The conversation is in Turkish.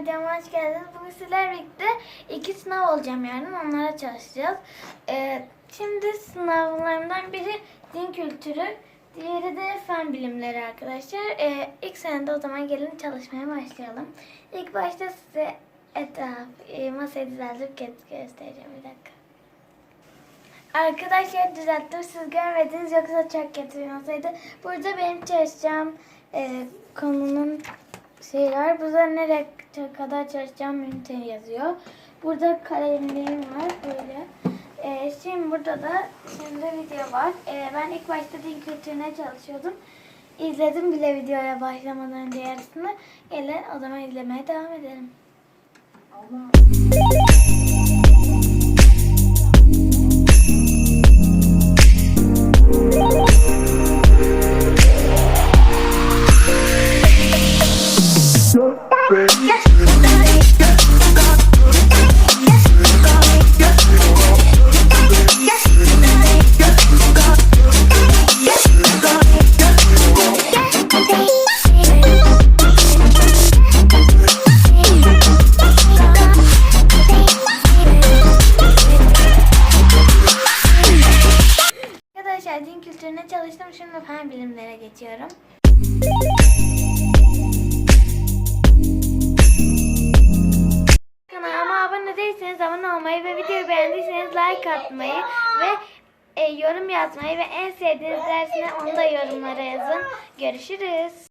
videoma hoş geldiniz. Bugün sizlerle birlikte iki sınav olacağım yarın. Onlara çalışacağız. Ee, şimdi sınavlarımdan biri din kültürü. Diğeri de fen bilimleri arkadaşlar. Ee, ilk senede o zaman gelin çalışmaya başlayalım. İlk başta size etraf, e, masayı düzeltip gö- göstereceğim bir dakika. Arkadaşlar düzelttim. Siz görmediniz yoksa çok kötü bir masaydı. Burada benim çalışacağım e, konunun şey var. Burada nereye kadar çalışacağım ünite yazıyor. Burada kalemliğim var böyle. E, şimdi burada da şimdi video var. E, ben ilk başta din kültürüne çalışıyordum. İzledim bile videoya başlamadan önce yarısını. Gelin o zaman izlemeye devam edelim. Arkadaşlar din kültürüne çalıştım. Şimdi fen bilimlere geçiyorum. Abone değilseniz abone olmayı ve videoyu beğendiyseniz like atmayı ve e, yorum yazmayı ve en sevdiğiniz dersini onu da yorumlara yazın. Görüşürüz.